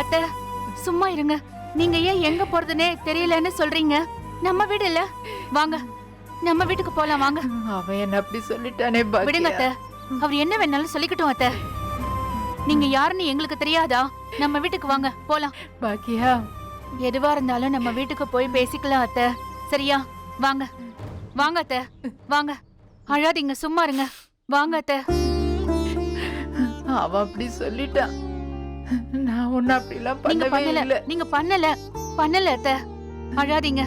அத்தை சும்மா இருங்க. நீங்க ஏன் எங்க போறதுனே தெரியலன்னு சொல்றீங்க? நம்ம வீடு இல்ல. வாங்க. நம்ம வீட்டுக்கு போலாம் வாங்க. அவன் என்ன அப்படி சொல்லிட்டானே விடுங்க அத்தை. அவர் என்ன வேணாலும் சொல்லிக்கட்டும் அத்தை. நீங்க யாருன்னு எங்களுக்கு தெரியாதா? நம்ம வீட்டுக்கு வாங்க போலாம். பாக்கியா? எதுவா இருந்தாலும் நம்ம வீட்டுக்கு போய் பேசிக்கலாம் அத்தை. சரியா? வாங்க. வாங்க அத்தை. வாங்க. அழாதீங்க சும்மா இருங்க. வாங்க அத்தை. அவன் அப்படி சொல்லிட்டான். நான் ஒன்னும் அப்படிலாம் நீங்க பண்ணவே பண்ணல நீங்க பண்ணல பண்ணல அத்தை. அழாதீங்க.